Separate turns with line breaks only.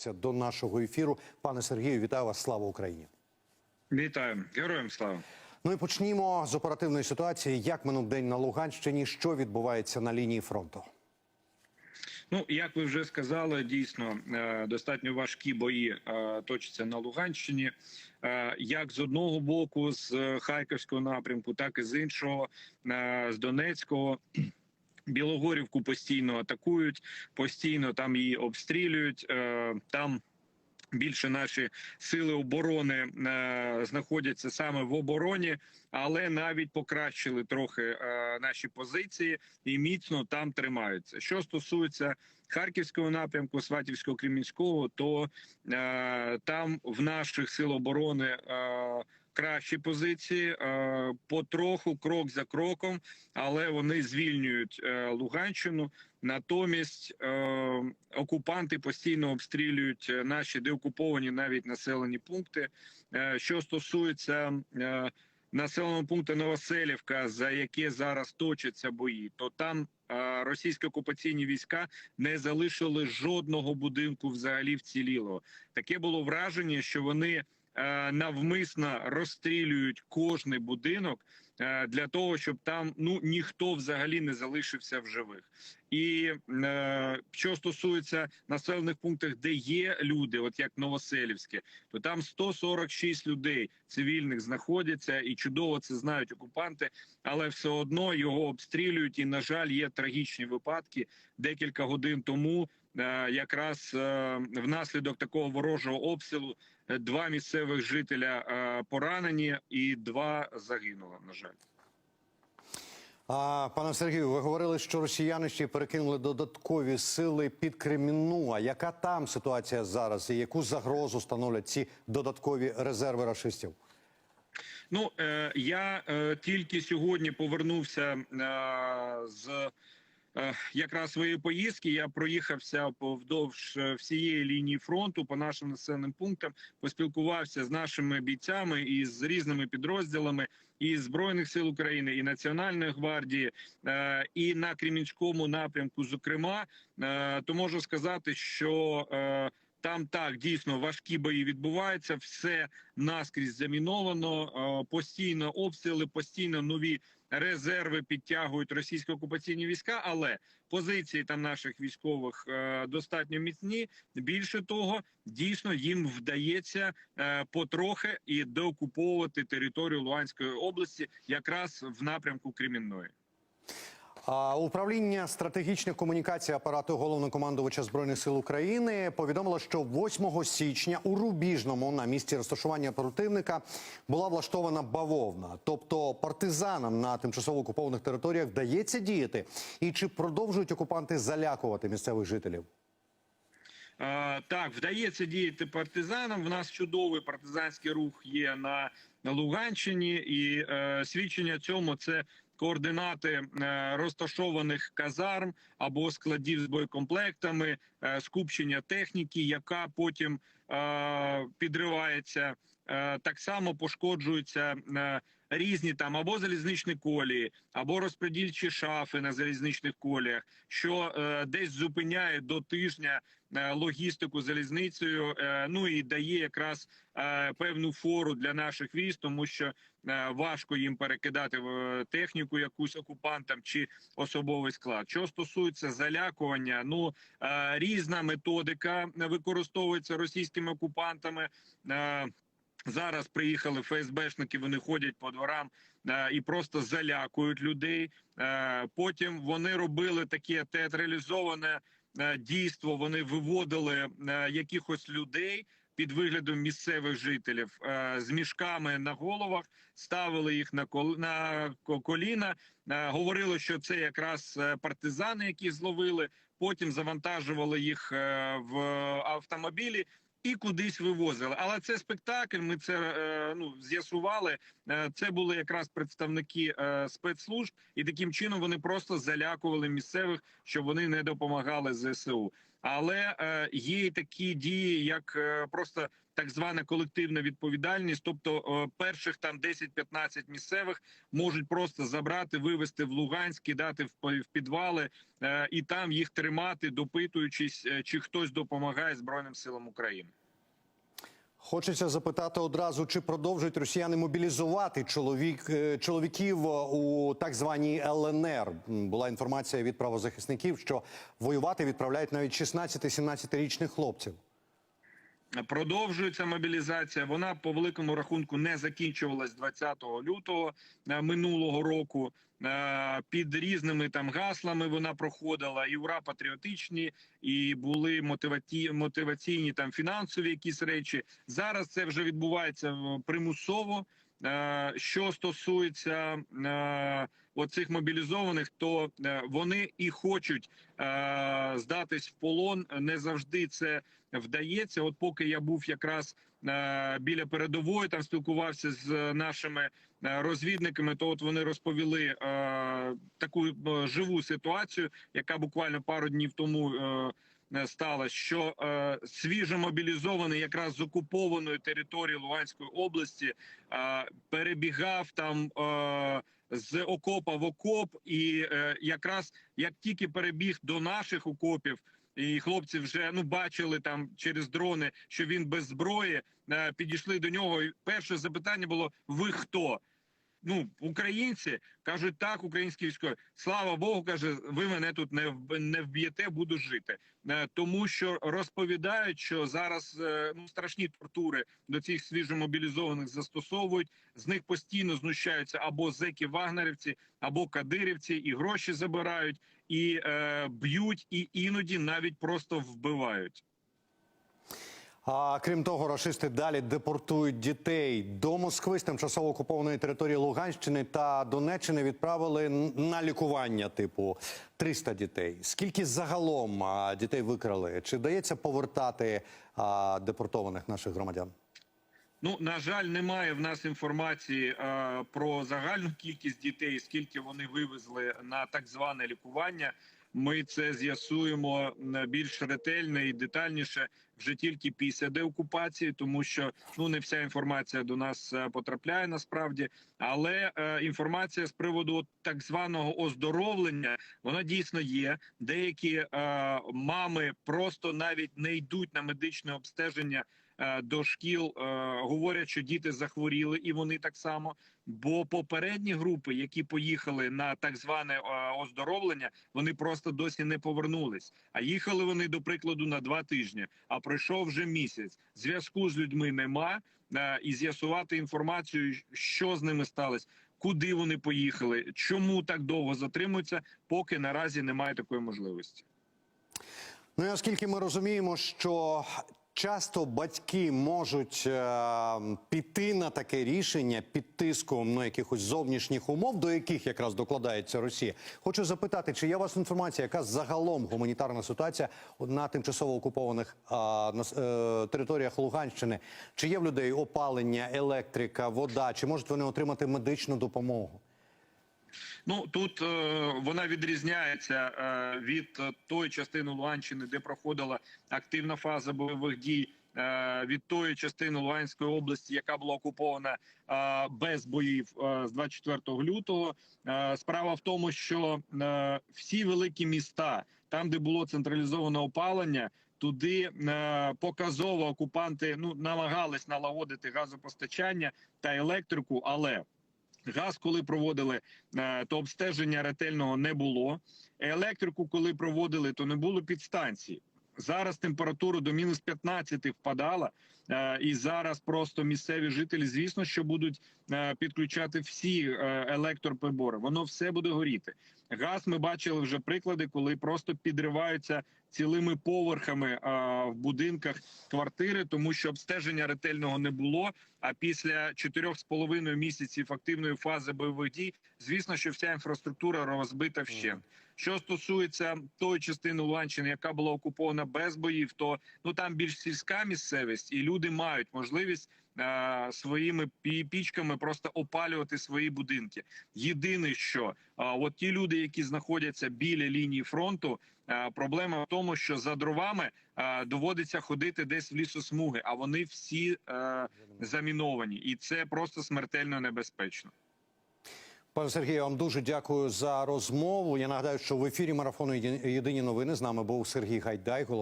долучається до нашого ефіру. Пане Сергію, вітаю вас! Слава Україні!
Вітаю, героям слава.
Ну і почнімо з оперативної ситуації. Як минув день на Луганщині? Що відбувається на лінії фронту?
Ну як ви вже сказали, дійсно е, достатньо важкі бої е, точаться на Луганщині. Е, Як з одного боку, з харківського напрямку, так і з іншого, з Донецького. Білогорівку постійно атакують, постійно там її обстрілюють. Е, Там більше наші сили оборони е, знаходяться саме в обороні, але навіть покращили трохи е, наші позиції і міцно там тримаються. Що стосується харківського напрямку, Сватівського Кремінського, то там в наших сил оборони. Кращі позиції е, потроху, крок за кроком, але вони звільнюють е, Луганщину. Натомість е, окупанти постійно обстрілюють наші деокуповані навіть населені пункти. Що стосується населеного пункту Новоселівка, за яке зараз точаться бої, то там російські окупаційні війська не залишили жодного будинку взагалі вцілілого. Таке було враження, що вони навмисно розстрілюють кожний будинок е, для того, щоб там ну ніхто взагалі не залишився в живих. І е, що стосується населених пунктів, де є люди, от як Новоселівське, то там 146 людей цивільних знаходяться, і чудово це знають окупанти, але все одно його обстрілюють. І на жаль, є трагічні випадки. Декілька годин тому, е, якраз е, внаслідок такого ворожого обстрілу, е, два місцевих жителя е, поранені, і два загинули. На жаль.
А, пане Сергію, ви говорили, що росіяни ще перекинули додаткові сили під Кремінну. А яка там ситуація зараз? І яку загрозу становлять ці додаткові резерви рашистів?
Ну е, я е, тільки сьогодні повернувся е, з е, якраз своєї поїздки. Я проїхався повдовж е, всієї лінії фронту по нашим населеним пунктам, поспілкувався з нашими бійцями і з різними підрозділами і збройних сил України, і Національної гвардії, е, і на Кремінському напрямку. Зокрема, е, то можу сказати, що е, там так дійсно важкі бої відбуваються, все наскрізь заміновано. е, Постійно обстріли, постійно нові резерви підтягують російські окупаційні війська. Але позиції там наших військових е, достатньо міцні. Більше того, дійсно їм вдається е, потрохи і деокуповувати територію Луганської області, якраз в напрямку Кремінної.
Управління стратегічних комунікацій апарату головнокомандувача збройних сил України повідомило, що 8 січня у Рубіжному на місці розташування противника була влаштована бавовна. Тобто партизанам на тимчасово окупованих територіях вдається діяти, і чи продовжують окупанти залякувати місцевих жителів?
Е, Так, вдається діяти партизанам. В нас чудовий партизанський рух є на Луганщині, і е, свідчення цьому це координати е, розташованих казарм або складів з боєкомплектами, е, скупчення техніки, яка потім е, підривається. Так само пошкоджуються різні там або залізничні колії, або розподільчі шафи на залізничних коліях, що десь зупиняє до тижня логістику залізницею. е, ну і дає якраз е, певну фору для наших військ, тому що е, важко їм перекидати е, техніку якусь окупантам чи особовий склад. Що стосується залякування, ну е, різна методика використовується російськими окупантами. Е, Зараз приїхали ФСБшники, вони ходять по дворам е, і просто залякують людей. Е, потім вони робили таке театралізоване е, дійство. Вони виводили е, якихось людей під виглядом місцевих жителів е, з мішками на головах, ставили їх на на коліна, е, говорили, що це якраз е, партизани, які зловили. Потім завантажували їх е, в автомобілі і кудись вивозили. Але це спектакль. Ми це е, ну з'ясували. Е, Це були якраз представники е, спецслужб, і таким чином вони просто залякували місцевих, щоб вони не допомагали ЗСУ. Але е, є і такі дії, як е, просто так звана колективна відповідальність. Тобто е, перших там 10-15 місцевих можуть просто забрати, вивезти в Луганськ, кидати в, підвали і там їх тримати, допитуючись, чи хтось допомагає Збройним силам України.
Хочеться запитати одразу, чи продовжують росіяни мобілізувати чоловік е, чоловіків у так званій ЛНР. Була інформація від правозахисників, що воювати відправляють навіть 16-17-річних хлопців.
Продовжується мобілізація. Вона по великому рахунку не закінчувалась 20 лютого е, минулого року. Е, Під різними там гаслами вона проходила і ура патріотичні, і були мотиваті... мотиваційні там фінансові якісь речі. Зараз це вже відбувається е, примусово. Е, Що стосується е, оцих мобілізованих, то е, вони і хочуть здатись в полон. Не завжди це вдається. От поки я був якраз біля передової, там спілкувався з нашими розвідниками, то от вони розповіли таку живу ситуацію, яка буквально пару днів тому. Е, Сталося, що е, свіжо мобілізований якраз з окупованої території Луганської області е, перебігав там е, з окопа в окоп, і е, якраз як тільки перебіг до наших окопів, і хлопці вже ну бачили там через дрони, що він без зброї. е, Підійшли до нього. і Перше запитання було: ви хто? Ну, українці кажуть, так, українські військові. Слава Богу, каже, ви мене тут не не вб'єте, буду жити. Е, Тому що розповідають, що зараз е, ну страшні тортури до цих свіжомобілізованих застосовують. З них постійно знущаються або зеки вагнерівці, або кадирівці, і гроші забирають, і е, б'ють, і іноді навіть просто вбивають.
А крім того, рашисти далі депортують дітей до Москви з тимчасово окупованої території Луганщини та Донеччини відправили на лікування, типу 300 дітей. Скільки загалом а, дітей викрали? Чи вдається повертати а, депортованих наших громадян?
Ну на жаль, немає в нас інформації е, про загальну кількість дітей, скільки вони вивезли на так зване лікування. Ми це з'ясуємо більш ретельно і детальніше вже тільки після деокупації, тому що ну не вся інформація до нас е, потрапляє насправді. Але е, інформація з приводу так званого оздоровлення вона дійсно є. Деякі е, мами просто навіть не йдуть на медичне обстеження до шкіл е, говорять, що діти захворіли, і вони так само. Бо попередні групи, які поїхали на так зване е, оздоровлення, вони просто досі не повернулись. А їхали вони до прикладу на два тижні. А пройшов вже місяць. Зв'язку з людьми нема. е, І з'ясувати інформацію, що з ними сталося, куди вони поїхали, чому так довго затримуються, поки наразі немає такої можливості.
Ну і оскільки ми розуміємо, що часто батьки можуть е, піти на таке рішення під тиском ну, якихось зовнішніх умов, до яких якраз докладається Росія. Хочу запитати, чи є у вас інформація, яка загалом гуманітарна ситуація на тимчасово окупованих е, е, територіях Луганщини? Чи є в людей опалення, електрика, вода? Чи можуть вони отримати медичну допомогу?
Ну тут е, вона відрізняється е, від тої частини Луганщини, де проходила активна фаза бойових дій. е, Від тої частини Луганської області, яка була окупована е, без боїв е, з 24 лютого, справа в тому, що всі великі міста, там де було централізоване опалення, туди показово окупанти ну намагались налагодити газопостачання та електрику, але Газ, коли проводили, е, то обстеження ретельного не було. Електрику, коли проводили, то не було підстанції. Зараз температура до мінус 15 впадала, е, і зараз просто місцеві жителі, звісно, що будуть е, підключати всі електроприбори. Воно все буде горіти. Газ ми бачили вже приклади, коли просто підриваються цілими поверхами е, в будинках квартири, тому що обстеження ретельного не було. А після чотирьох з половиною місяців активної фази бойових дій, звісно, що вся інфраструктура розбита вщент. Що стосується тої частини Луганщини, яка була окупована без боїв, то ну там більш сільська місцевість, і люди мають можливість своїми пічками просто опалювати свої будинки. Єдине, що е, от ті люди, які знаходяться біля лінії фронту, е, проблема в тому, що за дровами е, доводиться ходити десь в лісосмуги, а вони всі е, заміновані, і це просто смертельно небезпечно.
Пане Сергію, вам дуже дякую за розмову. Я нагадаю, що в ефірі марафону «Єдині новини з нами був Сергій Гайдай,